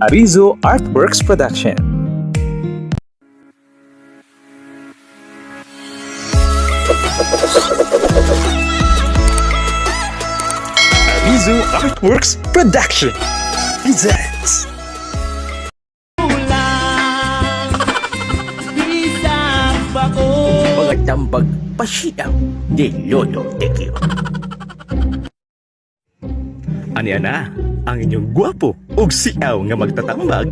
Arizo Artworks Production. Arizo Artworks Production presents mga tambag pasiyang ni Lolo Tekio. Ano na ang inyong gwapo ug siaw nga magtatambag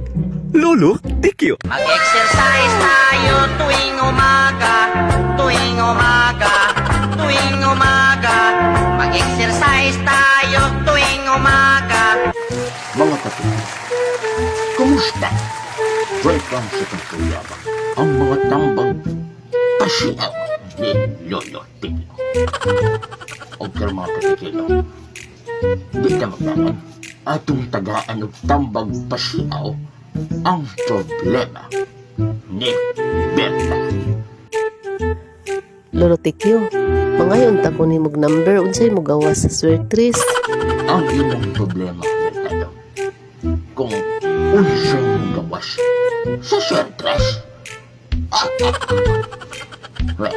Lolo Tikyo. Mag-exercise tayo tuwing umaga, tuwing umaga, tuwing umaga. Mag-exercise tayo tuwing umaga. Mga kapatid, kumusta? Welcome sa pagkuyabang ang mga tambag pasiyang ni Lolo Tekio. O kaya mga katikilo, di magdaman atong tagaan og tambag pasiyaw ang problema ni Berta. Lolo Tikyo, mangayon ta ko ni mog number unsay mo gawas sa sweltris. ang imong problema, Mercado. Kung unsa mong gawas sa sentras. well,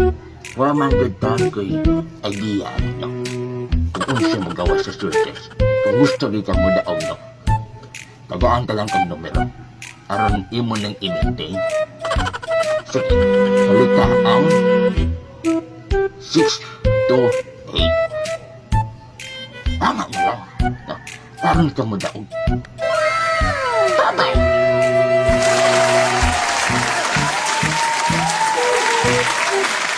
wala man good time ko'y idea, no? Unsa mong gawas sa sentras. Kung gusto rin ka mo daog, no? Tagaan ka lang kang numero. Aron imo nang i-maintain. Sige, halika ang 6 to 8. Tama mo lang. Parang ka mo daog. Babay!